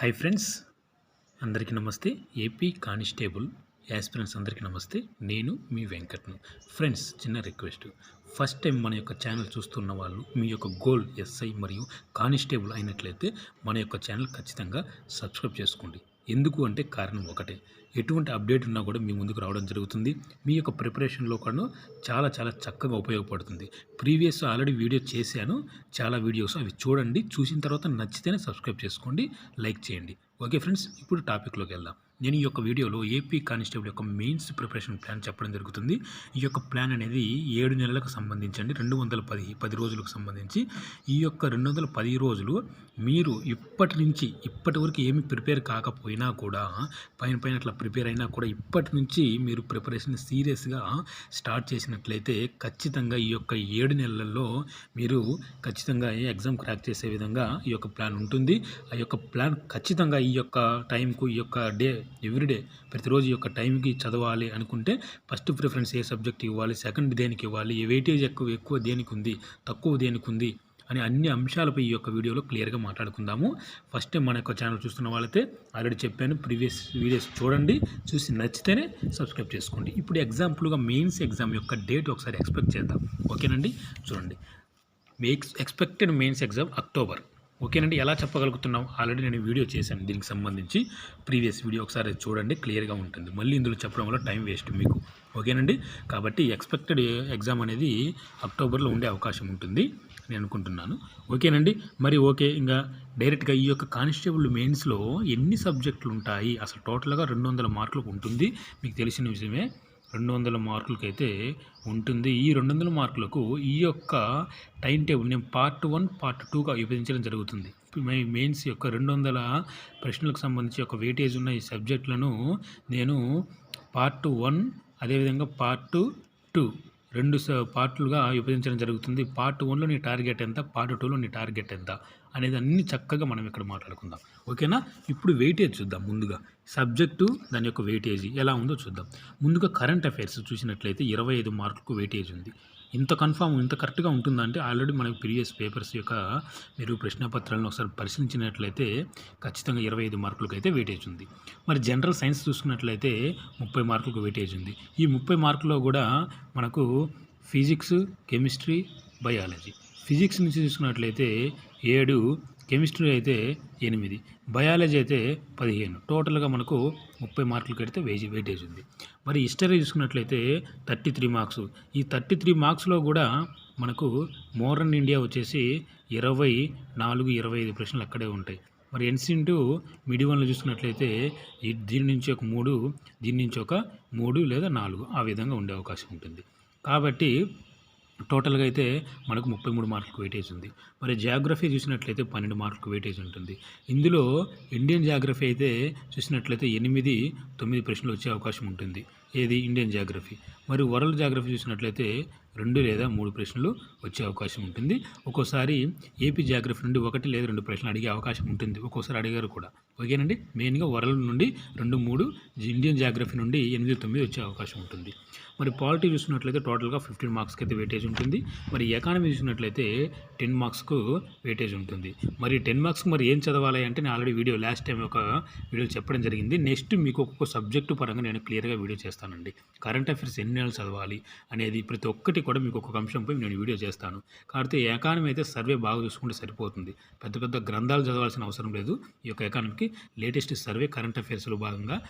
Hi friends అందరికీ నమస్తే. AP constable aspirants అందరికీ నమస్తే. నేను మీ వెంకట్ను. ఫ్రెండ్స్ చిన్న రిక్వెస్ట్. ఫస్ట్ టైం మన యొక్క ఛానల్ చూస్తున్న వాళ్ళు మీ యొక్క గోల్ ఎస్ఐ మరియు కానిస్టేబుల్ అయినట్లయితే మన యొక్క ఛానల్ ఖచ్చితంగా సబ్స్క్రైబ్ చేసుకోండి. ఎందుకు అంటే కారణం ఒకటే. ఎటువంటి అప్డేట్ ఉన్నా కూడా మీ ముందుకు రావడం జరుగుతుంది. మీ యొక్క ప్రిపరేషన్లో కూడా చాలా చాలా చక్కగా ఉపయోగపడుతుంది. ప్రీవియస్ ఆల్రెడీ వీడియో చేశాను. చాలా వీడియోస్ అవి చూడండి. చూసిన తర్వాత నచ్చితేనే సబ్స్క్రైబ్ చేసుకోండి. లైక్ చేయండి. ఓకే ఫ్రెండ్స్ ఇప్పుడు టాపిక్లోకి వెళ్దాం. నేను ఈ యొక్క వీడియోలో ఏపీ కానిస్టేబుల్ యొక్క మెయిన్స్ ప్రిపరేషన్ ప్లాన్ చెప్పడం జరుగుతుంది. ఈ యొక్క ప్లాన్ అనేది ఏడు నెలలకు సంబంధించండి రెండు వందల పది పది రోజులకు సంబంధించి. ఈ యొక్క రెండు వందల పది రోజులు మీరు ఇప్పటి నుంచి ఇప్పటి వరకు ఏమి ప్రిపేర్ కాకపోయినా కూడా పైన పైన అట్లా ప్రిపేర్ అయినా కూడా ఇప్పటి నుంచి మీరు ప్రిపరేషన్ సీరియస్గా స్టార్ట్ చేసినట్లయితే ఖచ్చితంగా ఈ యొక్క ఏడు నెలల్లో మీరు ఖచ్చితంగా ఈ ఎగ్జామ్ క్రాక్ చేసే విధంగా ఈ యొక్క ప్లాన్ ఉంటుంది. ఆ యొక్క ప్లాన్ ఖచ్చితంగా ఈ యొక్క టైంకు ఈ యొక్క డే ఎవ్రీడే ప్రతిరోజు యొక్క టైంకి చదవాలి అనుకుంటే ఫస్ట్ ప్రిఫరెన్స్ ఏ సబ్జెక్ట్ ఇవ్వాలి సెకండ్ దేనికి ఇవ్వాలి ఏ వెయిటేజ్ ఎక్కువ ఎక్కువ దేనికి ఉంది తక్కువ దేనికి ఉంది అనే అన్ని అంశాలపై ఈ యొక్క వీడియోలో క్లియర్గా మాట్లాడుకుందాము. ఫస్ట్ మన యొక్క ఛానల్ చూస్తున్న వాళ్ళైతే ఆల్రెడీ చెప్పాను ప్రీవియస్ వీడియోస్ చూడండి చూసి నచ్చితేనే సబ్స్క్రైబ్ చేసుకోండి. ఇప్పుడు ఎగ్జాంపుల్గా మెయిన్స్ ఎగ్జామ్ యొక్క డేట్ ఒకసారి ఎక్స్పెక్ట్ చేద్దాం. ఓకేనండి? చూడండి. Expected mains exam October. ఓకేనండి ఎలా చెప్పగలుగుతున్నాం ఆల్రెడీ నేను వీడియో చేశాను. దీనికి సంబంధించి ప్రీవియస్ వీడియో ఒకసారి చూడండి క్లియర్గా ఉంటుంది. మళ్ళీ ఇందులో చెప్పడం వల్ల టైం వేస్ట్ మీకు. ఓకేనండి? కాబట్టి ఎక్స్పెక్టెడ్ ఎగ్జామ్ అనేది అక్టోబర్లో ఉండే అవకాశం ఉంటుంది నేను అనుకుంటున్నాను. ఓకేనండి? మరి ఓకే ఇంకా డైరెక్ట్గా ఈ యొక్క కానిస్టేబుల్ మెయిన్స్లో ఎన్ని సబ్జెక్టులు ఉంటాయి అసలు టోటల్గా రెండు వందల మార్కులకు ఉంటుంది. మీకు తెలిసిన విషయమే. రెండు వందల మార్కులకైతే అయితే ఉంటుంది. ఈ రెండు వందల మార్కులకు ఈ యొక్క టైం టేబుల్ నేను పార్ట్ వన్ పార్ట్ టూగా విభజించడం జరుగుతుంది. మై- మెయిన్స్ యొక్క రెండు వందల ప్రశ్నలకు సంబంధించి ఒక వెయిటేజ్ ఉన్న ఈ సబ్జెక్టులను నేను పార్ట్ వన్ అదేవిధంగా పార్ట్ టూ రెండు స పార్ట్లుగా విభజించడం జరుగుతుంది. పార్ట్ వన్లో నీ టార్గెట్ ఎంత పార్ట్ టూలో నీ టార్గెట్ ఎంత? అనేది అన్ని చక్కగా మనం ఇక్కడ మాట్లాడుకుందాం. ఓకేనా? ఇప్పుడు వెయిటేజ్ చూద్దాం ముందుగా. సబ్జెక్టు దాని యొక్క వెయిటేజ్ ఎలా ఉందో చూద్దాం. ముందుగా కరెంట్ అఫైర్స్ చూసినట్లయితే ఇరవై ఐదు మార్కులకు వెయిటేజ్ ఉంది. ఇంత కన్ఫామ్ ఇంత కరెక్ట్గా ఉంటుందంటే ఆల్రెడీ మనకి ప్రీవియస్ పేపర్స్ యొక్క మీరు ప్రశ్నపత్రాలను ఒకసారి పరిశీలించినట్లయితే ఖచ్చితంగా ఇరవై ఐదు మార్కులకు అయితే వెయిటేజ్ ఉంది. మరి జనరల్ సైన్స్ చూసుకున్నట్లయితే ముప్పై మార్కులకు వెయిటేజ్ ఉంది. ఈ ముప్పై మార్కులో కూడా మనకు ఫిజిక్స్ కెమిస్ట్రీ బయాలజీ ఫిజిక్స్ నుంచి చూసుకున్నట్లయితే ఏడు కెమిస్ట్రీ అయితే ఎనిమిది బయాలజీ అయితే పదిహేను. టోటల్గా మనకు ముప్పై మార్కులు కడితే వేజీ వెయిటేజ్ ఉంది. మరి హిస్టరీ చూసుకున్నట్లయితే థర్టీ త్రీ మార్క్స్. ఈ థర్టీ త్రీ మార్క్స్లో కూడా మనకు మోడర్న్ ఇండియా వచ్చేసి ఇరవై నాలుగు ఇరవై ఐదు ప్రశ్నలు అక్కడే ఉంటాయి. మరి ఎన్సింటూ మిడివన్లో చూసుకున్నట్లయితే దీని నుంచి ఒక మూడు దీని నుంచి ఒక మూడు లేదా నాలుగు ఆ విధంగా ఉండే అవకాశం ఉంటుంది. కాబట్టి టోటల్గా అయితే మనకు ముప్పై మూడు మార్కులకు వెయిటేజ్ ఉంది. మరి జాగ్రఫీ చూసినట్లయితే పన్నెండు మార్కులకు వెయిటేజ్ ఉంటుంది. ఇందులో ఇండియన్ జాగ్రఫీ అయితే చూసినట్లయితే ఎనిమిది తొమ్మిది ప్రశ్నలు వచ్చే అవకాశం ఉంటుంది. ఏది? ఇండియన్ జాగ్రఫీ మరి వరల్డ్ జాగ్రఫీ చూసినట్లయితే రెండు లేదా మూడు ప్రశ్నలు వచ్చే అవకాశం ఉంటుంది. ఒక్కోసారి ఏపీ జాగ్రఫీ నుండి ఒకటి లేదా రెండు ప్రశ్నలు అడిగే అవకాశం ఉంటుంది. ఒక్కోసారి అడిగారు కూడా. ఓకేనండి. మెయిన్గా వరల్డ్ నుండి రెండు మూడు ఇండియన్ జాగ్రఫీ నుండి ఎనిమిది తొమ్మిది వచ్చే అవకాశం ఉంటుంది. మరి పాలిటీ చూసినట్లయితే టోటల్గా ఫిఫ్టీన్ మార్క్స్కి అయితే వెయిటేజ్ ఉంటుంది. మరి ఎకానమీ చూసినట్లయితే టెన్ మార్క్స్కు వెయిటేజ్ ఉంటుంది. మరి టెన్ మార్క్స్ మరి ఏం చదవాలి అంటే నేను ఆల్రెడీ వీడియో లాస్ట్ టైం ఒక వీడియో చెప్పడం జరిగింది. నెక్స్ట్ మీకు ఒక్కొక్క సబ్జెక్టు పరంగా నేను క్లియర్గా వీడియో చేస్తానండి. కరెంట్ అఫైర్స్ ఎన్ని నెలలు చదవాలి అనేది ప్రతి ఒక్కటి కూడా మీకు ఒక్కొక్క అంశంపై నేను వీడియో చేస్తాను. కాబట్టి ఎకానమీ అయితే సర్వే బాగా చూసుకుంటే సరిపోతుంది. పెద్ద పెద్ద గ్రంథాలు చదవాల్సిన అవసరం లేదు. ఈ యొక్క ఎకానమీకి లేటెస్ట్ సర్వే కరెంట్ అఫైర్స్లో భాగంగా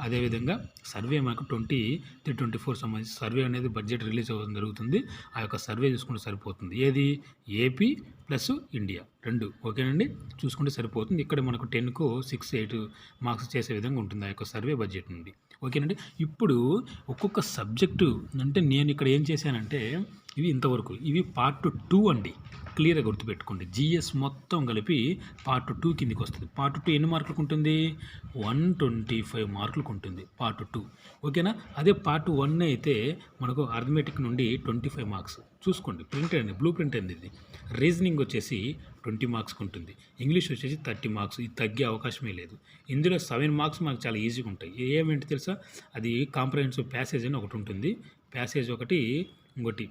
అదేవిధంగా సర్వే మనకు ట్వంటీ త్రీ ట్వంటీ ఫోర్ సంబంధించి సర్వే అనేది బడ్జెట్ రిలీజ్ అవ్వడం జరుగుతుంది. ఆ యొక్క సర్వే చూసుకుంటే సరిపోతుంది. ఏది? AP plus India. రెండు. ఓకేనండి? చూసుకుంటే సరిపోతుంది. ఇక్కడ మనకు టెన్కు సిక్స్ ఎయిట్ మార్క్స్ చేసే విధంగా ఉంటుంది ఆ యొక్క సర్వే బడ్జెట్ నుండి. ఓకేనండి ఇప్పుడు ఒక్కొక్క సబ్జెక్టు అంటే నేను ఇక్కడ ఏం చేశానంటే ఇవి ఇంతవరకు ఇవి పార్ట్ టూ అండి. క్లియర్గా గుర్తుపెట్టుకోండి. జిఎస్ మొత్తం కలిపి పార్ట్ టూ కిందికి వస్తుంది. పార్ట్ టూ ఎన్ని మార్కులకు ఉంటుంది? వన్ ట్వంటీ ఫైవ్ మార్కులకు ఉంటుంది పార్ట్ టూ. ఓకేనా? అదే పార్ట్ వన్ అయితే మనకు అర్థమెటిక్ నుండి ట్వంటీ ఫైవ్ మార్క్స్. చూసుకోండి. ప్రింట్ అండి బ్లూ ప్రింట్ అండి ఇది. రీజనింగ్ వచ్చేసి ట్వంటీ మార్క్స్కి ఉంటుంది. ఇంగ్లీష్ వచ్చేసి థర్టీ మార్క్స్. ఇది తగ్గే అవకాశమే లేదు. ఇందులో సెవెన్ మార్క్స్ మనకు చాలా ఈజీగా ఉంటాయి. ఏమేంటి తెలుసా? అది కాంప్రహెన్సివ్ ప్యాసేజ్ అని ఒకటి ఉంటుంది. ప్యాసేజ్ ఒకటి ఇంకోటి.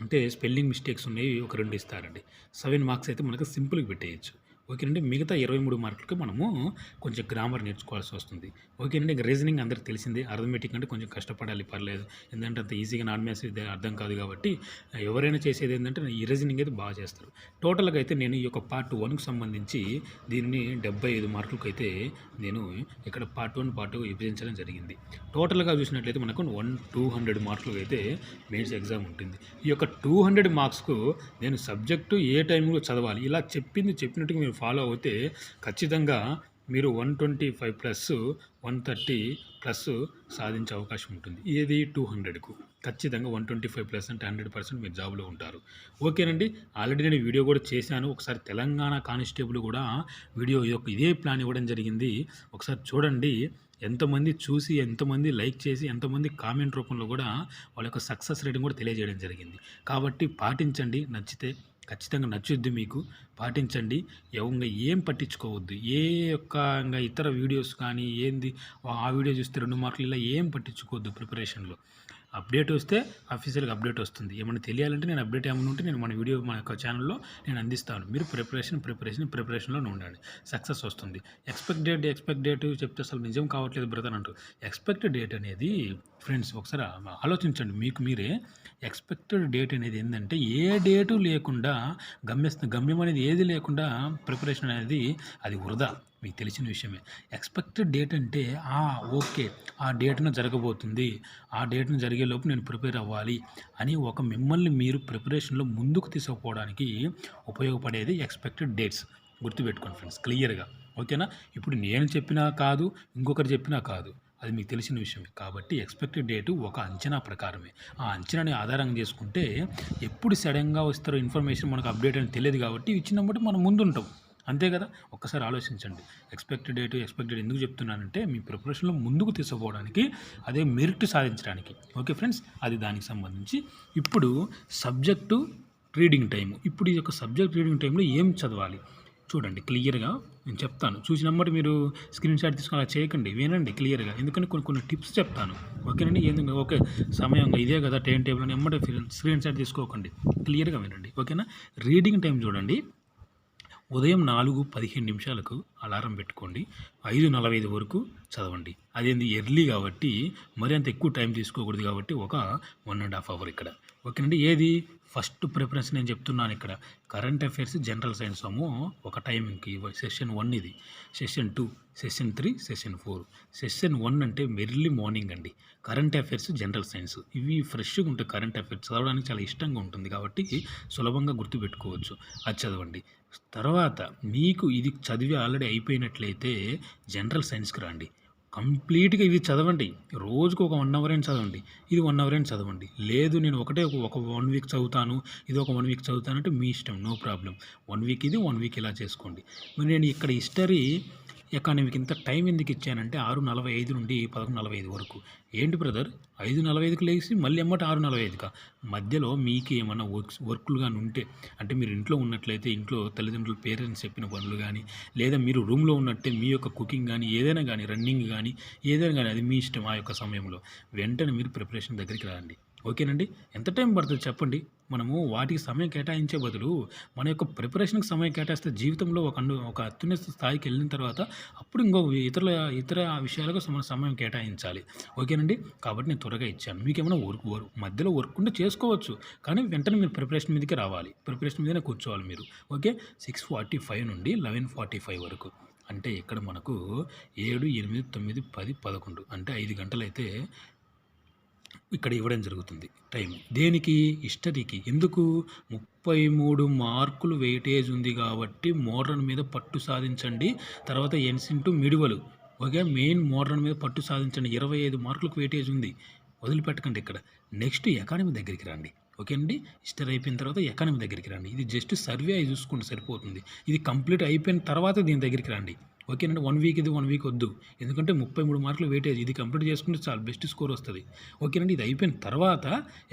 అంటే స్పెల్లింగ్ మిస్టేక్స్ ఉన్నాయి. ఒక రెండు ఇస్తారండి. సెవెన్ మార్క్స్ అయితే మనకు సింపుల్గా పెట్టేయచ్చు. ఓకేనండి. మిగతా ఇరవై మూడు మార్కులకి మనము కొంచెం గ్రామర్ నేర్చుకోవాల్సి వస్తుంది. ఓకేనండి. ఇంకా రీజనింగ్ అందరికి తెలిసిందే. అర్థమెటిక్ అంటే కొంచెం కష్టపడాలి పర్లేదు. ఎందుకంటే అంత ఈజీగా నాన్ మ్యాథ్స్ అర్థం కాదు కాబట్టి ఎవరైనా చేసేది ఏంటంటే ఈ రీజనింగ్ అయితే బాగా చేస్తారు. టోటల్గా అయితే నేను ఈ యొక్క పార్ట్ వన్కి సంబంధించి దీన్ని డెబ్బై ఐదు మార్కులకు అయితే నేను ఇక్కడ పార్ట్ వన్ పార్ట్ టూ విభజించడం జరిగింది. టోటల్గా చూసినట్లయితే మనకు వన్ టూ హండ్రెడ్ మార్కులు అయితే మెయిన్స్ ఎగ్జామ్ ఉంటుంది. ఈ యొక్క టూ హండ్రెడ్ మార్క్స్కు నేను సబ్జెక్టు ఏ టైంలో చదవాలి? ఇలా చెప్పింది చెప్పినట్టుగా మీరు ఫాలో అవుతే ఖచ్చితంగా మీరు one twenty five plus one thirty plus సాధించే అవకాశం ఉంటుంది. ఏది? టూ హండ్రెడ్కు ఖచ్చితంగా వన్ ట్వంటీ ఫైవ్ ప్లస్ అంటే హండ్రెడ్ పర్సెంట్ మీరు జాబ్లో ఉంటారు. ఓకేనండి? ఆల్రెడీ నేను వీడియో కూడా చేశాను. ఒకసారి తెలంగాణ కానిస్టేబుల్ కూడా వీడియో యొక్క ఇదే ప్లాన్ ఇవ్వడం జరిగింది. ఒకసారి చూడండి. ఎంతమంది చూసి ఎంతమంది లైక్ చేసి ఎంతమంది కామెంట్ రూపంలో కూడా వాళ్ళ యొక్క సక్సెస్ రేటింగ్ కూడా తెలియజేయడం జరిగింది. కాబట్టి పాటించండి. నచ్చితే ఖచ్చితంగా నచ్చుద్ది మీకు. పాటించండి. ఇంకా ఏం పట్టించుకోవద్దు. ఏ యొక్క ఇంకా ఇతర వీడియోస్ కానీ ఏంది? ఆ వీడియో చూస్తే రెండు మార్కులు ఇలా ఏం పట్టించుకోవద్దు ప్రిపరేషన్లో. అప్డేట్ వస్తే అఫీషియల్గా అప్డేట్ వస్తుంది. ఏమైనా తెలియాలంటే నేను అప్డేట్ ఏమైనా ఉంటే నేను మన వీడియో మన యొక్క ఛానల్లో నేను అందిస్తాను. మీరు ప్రిపరేషన్ ప్రిపరేషన్ ప్రిపరేషన్లోనే ఉండండి. సక్సెస్ వస్తుంది. ఎక్స్పెక్ట్ డేట్ ఎక్స్పెక్ట్ డేట్ చెప్తే అసలు నిజం కావట్లేదు బ్రదర్ అంటూ. ఎక్స్పెక్టెడ్ డేట్ అనేది ఫ్రెండ్స్ ఒకసారి ఆలోచించండి. మీకు మీరే ఎక్స్పెక్టెడ్ డేట్ అనేది ఏంటంటే ఏ డేటు లేకుండా గమ్యస్థ గమ్యం అనేది ఏది లేకుండా ప్రిపరేషన్ అనేది అది వృధా. మీకు తెలిసిన విషయమే. ఎక్స్పెక్టెడ్ డేట్ అంటే ఆ ఓకే ఆ డేట్ను జరగబోతుంది. ఆ డేట్ను జరిగేలోపు నేను ప్రిపేర్ అవ్వాలి అని ఒక మిమ్మల్ని మీరు ప్రిపరేషన్లో ముందుకు తీసుకుపోవడానికి ఉపయోగపడేది ఎక్స్పెక్టెడ్ డేట్స్ గుర్తుపెట్టుకోండి ఫ్రెండ్స్ క్లియర్గా. ఓకేనా? ఇప్పుడు నేను చెప్పినా కాదు ఇంకొకరు చెప్పినా కాదు. అది మీకు తెలిసిన విషయమే. కాబట్టి ఎక్స్పెక్టెడ్ డేటు ఒక అంచనా ప్రకారమే. ఆ అంచనాని ఆధారంగా చేసుకుంటే ఎప్పుడు సడన్గా వస్తారో ఇన్ఫర్మేషన్ మనకు అప్డేట్ అని తెలియదు కాబట్టి ఇచ్చినప్పుడు మనం ముందుంటాం. అంతే కదా? ఒక్కసారి ఆలోచించండి. ఎక్స్పెక్టెడ్ డేట్ ఎక్స్పెక్టెడ్ ఎందుకు చెప్తున్నానంటే మీ ప్రిపరేషన్లో ముందుకు తీసుకుపోవడానికి అదే మెరిట్ సాధించడానికి. ఓకే ఫ్రెండ్స్ అది దానికి సంబంధించి. ఇప్పుడు సబ్జెక్టు రీడింగ్ టైం ఇప్పుడు ఈ యొక్క సబ్జెక్ట్ రీడింగ్ టైంలో ఏం చదవాలి? చూడండి క్లియర్గా నేను చెప్తాను. చూసినమ్మటి మీరు స్క్రీన్ షాట్ తీసుకుని అలా చేయకండి. వినండి క్లియర్గా ఎందుకంటే కొన్ని కొన్ని టిప్స్ చెప్తాను. ఓకేనండి ఎందుకంటే ఓకే సమయం ఇదే కదా టైం టేబుల్ అని ఎమ్మటి స్క్రీన్ షాట్ తీసుకోకండి. క్లియర్గా వినండి. ఓకేనా రీడింగ్ టైం చూడండి. ఉదయం నాలుగు పదిహేను నిమిషాలకు అలారం పెట్టుకోండి. ఐదు నలభై ఐదు వరకు చదవండి. అదేంది? ఎర్లీ కాబట్టి మరి అంత ఎక్కువ టైం తీసుకోకూడదు కాబట్టి ఒక వన్ అండ్ హాఫ్ అవర్ ఇక్కడ. ఓకేనండి? ఏది? ఫస్ట్ ప్రిఫరెన్స్ నేను చెప్తున్నాను ఇక్కడ. కరెంట్ అఫైర్స్ జనరల్ సైన్స్ ఏమో ఒక టైంకి సెషన్ వన్ ఇది. Session two session three session four. Session one అంటే మెర్లీ మార్నింగ్ అండి. Current affairs general science. ఇవి ఫ్రెష్గా ఉంటాయి కరెంట్ అఫైర్స్ చదవడానికి చాలా ఇష్టంగా ఉంటుంది కాబట్టి సులభంగా గుర్తుపెట్టుకోవచ్చు. అది చదవండి. తర్వాత మీకు ఇది చదివి ఆల్రెడీ అయిపోయినట్లయితే జనరల్ సైన్స్కి రండి. కంప్లీట్గా ఇది చదవండి. రోజుకు ఒక వన్ అవర్ అయినా చదవండి. ఇది వన్ అవర్ అయినా చదవండి. లేదు నేను ఒకటే ఒక- వన్ వీక్ చదువుతాను ఇది ఒక వన్ వీక్ చదువుతాను అంటే మీ ఇష్టం నో ప్రాబ్లం వన్ వీక్ ఇది వన్ వీక్ ఇలా చేసుకోండి. మరి నేను ఇక్కడ హిస్టరీ ఎకానమీకి ఇంత టైం ఎందుకు ఇచ్చానంటే ఆరు నలభై ఐదు నుండి పదకొండు నలభై ఐదు వరకు. ఏంటి బ్రదర్? ఐదు నలభై ఐదుకి లేచి మళ్ళీ ఎమ్మట ఆరు నలభై ఐదుకా? మధ్యలో మీకు ఏమన్నా వర్క్స్ వర్క్లు కానీ ఉంటే అంటే మీరు ఇంట్లో ఉన్నట్లయితే ఇంట్లో తల్లిదండ్రులు పేరెంట్స్ చెప్పిన పనులు కానీ లేదా మీరు రూమ్లో ఉన్నట్టే మీ యొక్క కుకింగ్ కానీ ఏదైనా కానీ రన్నింగ్ కానీ ఏదైనా కానీ అది మీ ఇష్టం ఆ యొక్క సమయంలో. వెంటనే మీరు ప్రిపరేషన్ దగ్గరికి రండి. ఓకేనండి? ఎంత టైం పడుతుంది చెప్పండి? మనము వాటికి సమయం కేటాయించే బదులు మన యొక్క ప్రిపరేషన్కి సమయం కేటాయిస్తే జీవితంలో ఒక ఒక అత్యున్నత స్థాయికి వెళ్ళిన తర్వాత అప్పుడు ఇంకో ఇతరుల ఇతర విషయాలకు మన సమయం కేటాయించాలి. ఓకేనండి? కాబట్టి నేను త్వరగా ఇచ్చాను. మీకు ఏమైనా వర్క్ వర్క్ మధ్యలో వర్క్ ఉంటే చేసుకోవచ్చు. కానీ వెంటనే మీరు ప్రిపరేషన్ మీదకి రావాలి. ప్రిపరేషన్ మీదనే కూర్చోవాలి మీరు. ఓకే? సిక్స్ ఫార్టీ ఫైవ్ నుండి లెవెన్ ఫార్టీ ఫైవ్ వరకు. అంటే ఇక్కడ మనకు ఏడు ఎనిమిది తొమ్మిది పది పదకొండు. అంటే ఐదు గంటలైతే ఇక్కడ ఇవ్వడం జరుగుతుంది. టైం. దేనికి? హిస్టరీకి. ఎందుకు? ముప్పై మూడు మార్కులు వెయిటేజ్ ఉంది కాబట్టి మోడ్రన్ మీద పట్టు సాధించండి. తర్వాత ancient medieval. Okay? Main modern మీద పట్టు సాధించండి. ఇరవై ఐదు మార్కులకు వెయిటేజ్ ఉంది. వదిలిపెట్టకండి ఇక్కడ. నెక్స్ట్ ఎకానమీ దగ్గరికి రండి. ఓకే అండి హిస్టరీ అయిపోయిన తర్వాత ఎకానమీ దగ్గరికి రండి. ఇది జస్ట్ సర్వే అయి చూసుకుంటే సరిపోతుంది. ఇది కంప్లీట్ అయిపోయిన తర్వాత దీని దగ్గరికి రండి. ఓకేనండి వన్ వీక్ ఇది వన్ వీక్ వద్దు. ఎందుకంటే ముప్పై మూడు మార్కులు వెయిటేజ్ ఇది కంప్లీట్ చేసుకుంటే చాలా బెస్ట్ స్కోర్ వస్తుంది. ఓకేనండి ఇది అయిపోయిన తర్వాత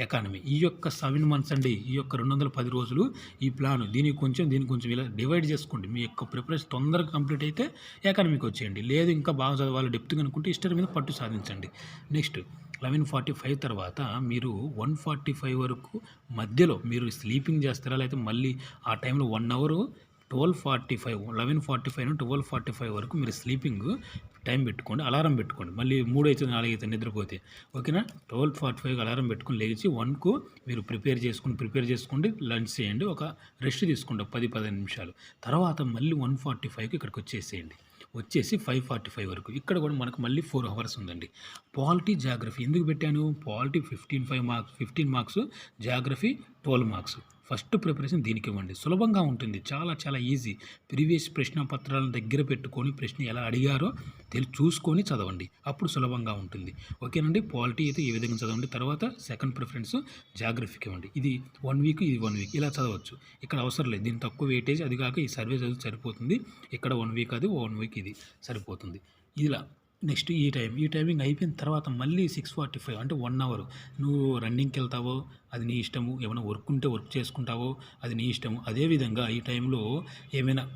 ఎకానమీ ఈ యొక్క సెవెన్ మంత్స్ అండి ఈ యొక్క రెండు వందల పది రోజులు ఈ ప్లాన్ దీనికి కొంచెం దీనికి కొంచెం ఇలా డివైడ్ చేసుకోండి. మీ యొక్క ప్రిపరేషన్ తొందరగా కంప్లీట్ అయితే ఎకానమీకి వచ్చేయండి. లేదు ఇంకా బాగా చదవాలి డెప్త్ అనుకుంటే ఇష్టం మీద పట్టు సాధించండి. నెక్స్ట్ లెవెన్ ఫార్టీ ఫైవ్ తర్వాత మీరు వన్ ఫార్టీ ఫైవ్ వరకు మధ్యలో మీరు స్లీపింగ్ చేస్తారా లేకపోతే మళ్ళీ ఆ టైంలో one hour twelve forty five eleven forty five twelve forty five వరకు మీరు స్లీపింగ్ టైం పెట్టుకోండి అలారం పెట్టుకోండి. మళ్ళీ మూడు అవుతుంది నాలుగు అవుతుంది నిద్రపోతే ఓకేనా? ట్వెల్వ్ ఫార్టీ ఫైవ్ అలారం పెట్టుకుని లేచి వన్కు మీరు ప్రిపేర్ చేసుకుని ప్రిపేర్ చేసుకోండి లంచ్ చేయండి ఒక రెస్ట్ తీసుకోండి పది పదిహేను నిమిషాలు. తర్వాత మళ్ళీ వన్ ఫార్టీ ఫైవ్కి ఇక్కడికి వచ్చేసేయండి. వచ్చేసి ఫైవ్ ఫార్టీ ఫైవ్ వరకు. ఇక్కడ కూడా మనకు మళ్ళీ ఫోర్ అవర్స్ ఉందండి. Polity geography. ఎందుకు పెట్టాను? Polity fifteen five marks fifteen marks geography twelve marks. First preparation దీనికి ఇవ్వండి సులభంగా ఉంటుంది. చాలా చాలా ఈజీ. ప్రీవియస్ ప్రశ్న పత్రాలను దగ్గర పెట్టుకొని ప్రశ్న ఎలా అడిగారో తెలి చూసుకొని చదవండి. అప్పుడు సులభంగా ఉంటుంది. ఓకేనండి? పాలిటీ అయితే ఈ విధంగా చదవండి? తర్వాత సెకండ్ ప్రిఫరెన్స్ జాగ్రఫీకి ఇవ్వండి. ఇది వన్ వీక్ ఇది వన్ వీక్. ఇలా చదవచ్చు. ఇక్కడ అవసరం లేదు. దీని తక్కువ వెయిటేజ్. అది కాక ఈ సర్వే చదివి సరిపోతుంది. ఇక్కడ వన్ వీక్ అది వన్ వీక్ ఇది సరిపోతుంది. ఇలా నెక్స్ట్ ఈ టైం ఈ టైమింగ్ అయిపోయిన తర్వాత మళ్ళీ సిక్స్ ఫార్టీ ఫైవ్ అంటే వన్ అవర్ నువ్వు రన్నింగ్కి వెళ్తావో అది నీ ఇష్టము. ఏమైనా వర్క్ ఉంటే వర్క్ చేసుకుంటావో అది నీ ఇష్టము. అదేవిధంగా ఈ టైంలో ఏమైనా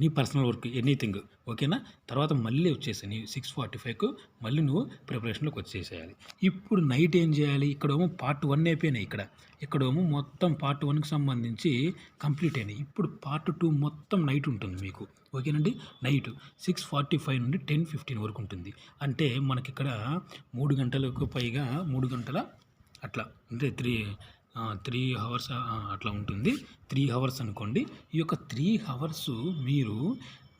నీ పర్సనల్ వర్క్ ఎనీథింగ్ ఓకేనా? తర్వాత మళ్ళీ వచ్చేసి నీ సిక్స్ ఫార్టీ ఫైవ్కు మళ్ళీ నువ్వు ప్రిపరేషన్లోకి వచ్చేసేయాలి. ఇప్పుడు నైట్ ఏం చేయాలి? ఇక్కడేమో పార్ట్ వన్ అయిపోయినాయి ఇక్కడ. ఇక్కడేమో మొత్తం పార్ట్ వన్కి సంబంధించి కంప్లీట్ అయినాయి. ఇప్పుడు పార్ట్ టూ మొత్తం నైట్ ఉంటుంది మీకు ఓకేనండి? నైట్ సిక్స్ ఫార్టీ ఫైవ్ నుండి టెన్ ఫిఫ్టీన్ వరకు ఉంటుంది. అంటే మనకి ఇక్కడ మూడు గంటలకు పైగా మూడు గంటల అట్లా అంటే త్రీ త్రీ అవర్స్ అట్లా ఉంటుంది. త్రీ అవర్స్ అనుకోండి. ఈ యొక్క త్రీ అవర్స్ మీరు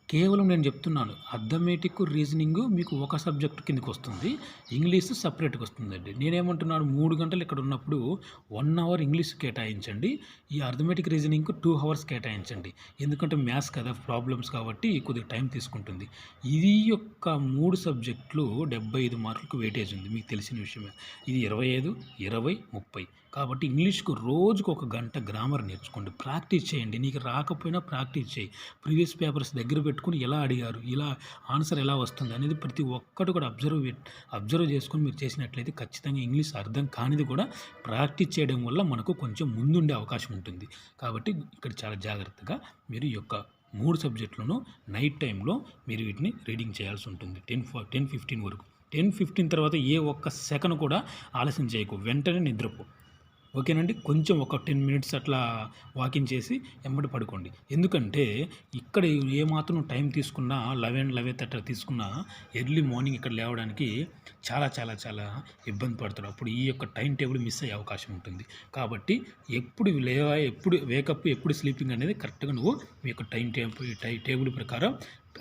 కేవలం నేను చెప్తున్నాను అథమెటిక్ రీజనింగ్ మీకు ఒక సబ్జెక్ట్ కిందకి వస్తుంది ఇంగ్లీష్ సపరేట్గా వస్తుందండి. నేనేమంటున్నాను మూడు గంటలు ఇక్కడ ఉన్నప్పుడు వన్ అవర్ ఇంగ్లీష్ కేటాయించండి ఈ అర్థమెటిక్ రీజనింగ్ టూ అవర్స్ కేటాయించండి. ఎందుకంటే మ్యాథ్స్ కదా ప్రాబ్లమ్స్ కాబట్టి కొద్దిగా టైం తీసుకుంటుంది. ఇది యొక్క మూడు సబ్జెక్టులు డెబ్బై ఐదు మార్కులకు వెయిటేజ్ ఉంది మీకు తెలిసిన విషయమే. ఇది ఇరవై ఐదు ఇరవై ముప్పై. కాబట్టి ఇంగ్లీష్కు రోజుకు ఒక గంట గ్రామర్ నేర్చుకోండి ప్రాక్టీస్ చేయండి. నీకు రాకపోయినా ప్రాక్టీస్ చేయి. ప్రీవియస్ పేపర్స్ దగ్గర పెట్టుకుని ఎలా అడిగారు? ఇలా ఆన్సర్ ఎలా వస్తుంది? అనేది ప్రతి ఒక్కటి కూడా అబ్జర్వ్ అబ్జర్వ్ చేసుకొని మీరు చేసినట్లయితే ఖచ్చితంగా ఇంగ్లీష్ అర్థం కానిది కూడా ప్రాక్టీస్ చేయడం వల్ల మనకు కొంచెం ముందుండే అవకాశం ఉంటుంది. కాబట్టి ఇక్కడ చాలా జాగ్రత్తగా మీరు ఈ యొక్క మూడు సబ్జెక్టులను నైట్ టైంలో మీరు వీటిని రీడింగ్ చేయాల్సి ఉంటుంది. టెన్ టెన్ ఫిఫ్టీన్ వరకు. టెన్ ఫిఫ్టీన్ తర్వాత ఏ ఒక్క సెకండ్ కూడా ఆలస్యం చేయకు. వెంటనే నిద్రపో. ఓకేనండి? కొంచెం ఒక టెన్ మినిట్స్ అట్లా వాకింగ్ చేసి వెంబడి పడుకోండి. ఎందుకంటే ఇక్కడ ఏమాత్రం టైం తీసుకున్నా లెవెన్ లెవెన్ అట్లా తీసుకున్నా ఎర్లీ మార్నింగ్ ఇక్కడ లేవడానికి చాలా చాలా చాలా ఇబ్బంది పడతారు. అప్పుడు ఈ యొక్క టైం టేబుల్ మిస్ అయ్యే అవకాశం ఉంటుంది. కాబట్టి ఎప్పుడు లేవ ఎప్పుడు వేకప్ ఎప్పుడు స్లీపింగ్ అనేది కరెక్ట్గా నువ్వు మీ యొక్క టైం టేబుల్ టై టేబుల్ ప్రకారం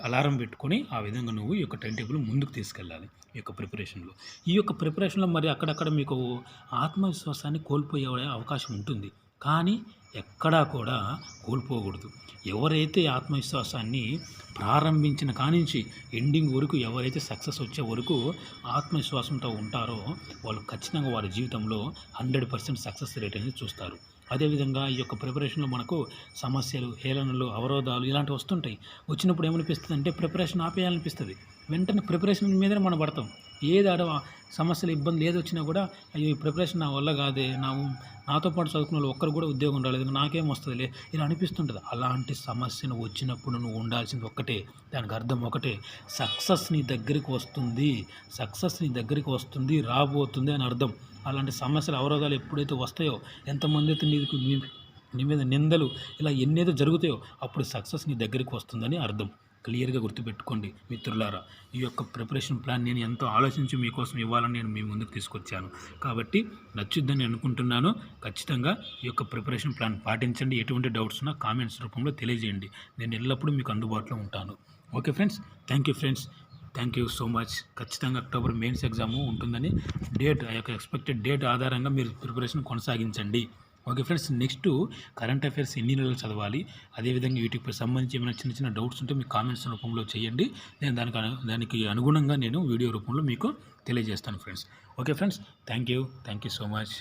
అలారం పెట్టుకొని ఆ విధంగా నువ్వు ఈ యొక్క టైం టేబుల్ ముందుకు తీసుకెళ్ళాలి ఈ యొక్క ప్రిపరేషన్లో. ఈ యొక్క ప్రిపరేషన్లో మరి అక్కడక్కడ మీకు ఆత్మవిశ్వాసాన్ని కోల్పోయే అవకాశం ఉంటుంది. కానీ ఎక్కడా కూడా కోల్పోకూడదు. ఎవరైతే ఆత్మవిశ్వాసాన్ని ప్రారంభించిన కానించి ఎండింగ్ వరకు ఎవరైతే సక్సెస్ వచ్చే వరకు ఆత్మవిశ్వాసంతో ఉంటారో వాళ్ళు ఖచ్చితంగా వారి జీవితంలో హండ్రెడ్ పర్సెంట్ సక్సెస్ రేట్ అనేది చూస్తారు. అదేవిధంగా ఈ యొక్క ప్రిపరేషన్లో మనకు సమస్యలు హేళనలు అవరోధాలు ఇలాంటివి వస్తుంటాయి. వచ్చినప్పుడు ఏమనిపిస్తుంది అంటే ప్రిపరేషన్ ఆపేయాలనిపిస్తుంది. వెంటనే ప్రిపరేషన్ మీదనే మనం పడతాం. ఏది ఆడ సమస్యలు ఇబ్బందులు ఏది వచ్చినా కూడా అయ్యో ఈ ప్రిపరేషన్ నా వల్ల కాదే నా నాతో పాటు చదువుకున్న వాళ్ళు ఒక్కరు కూడా ఉద్యోగం రాలేదు నాకేం వస్తుందిలే ఇలా అనిపిస్తుంటుంది. అలాంటి సమస్యను వచ్చినప్పుడు నువ్వు ఉండాల్సింది ఒక్కటే దానికి అర్థం ఒకటే. సక్సెస్ నీ దగ్గరికి వస్తుంది సక్సెస్ నీ దగ్గరికి వస్తుంది రాబోతుంది అని అర్థం. అలాంటి సమస్యలు అవరోధాలు ఎప్పుడైతే వస్తాయో ఎంతమంది అయితే నీకు నీ మీద నిందలు ఇలా ఎన్నేదో జరుగుతాయో అప్పుడు సక్సెస్ నీ దగ్గరికి వస్తుందని అర్థం. క్లియర్గా గుర్తుపెట్టుకోండి మిత్రులారా. ఈ యొక్క ప్రిపరేషన్ ప్లాన్ నేను ఎంతో ఆలోచించి మీకోసం ఇవ్వాలని నేను మీ ముందుకు తీసుకొచ్చాను. కాబట్టి నచ్చుద్దని అనుకుంటున్నాను. ఖచ్చితంగా ఈ యొక్క ప్రిపరేషన్ ప్లాన్ పాటించండి. ఎటువంటి డౌట్స్ ఉన్నా కామెంట్స్ రూపంలో తెలియజేయండి. నేను ఎల్లప్పుడూ మీకు అందుబాటులో ఉంటాను. Okay friends thank you friends. Thank you so much. ఖచ్చితంగా అక్టోబర్ మెయిన్స్ ఎగ్జాము ఉంటుందని డేట్ ఆ యొక్క ఎక్స్పెక్టెడ్ డేట్ ఆధారంగా మీరు ప్రిపరేషన్ కొనసాగించండి. Okay friends next current affairs ఎన్ని నెలలు చదవాలి? అదేవిధంగా వీటికి సంబంధించి ఏమైనా చిన్న చిన్న డౌట్స్ ఉంటే మీ కామెంట్స్ రూపంలో చేయండి. నేను దానికి దానికి అనుగుణంగా నేను వీడియో రూపంలో మీకు తెలియజేస్తాను friends. Okay friends thank you thank you so much.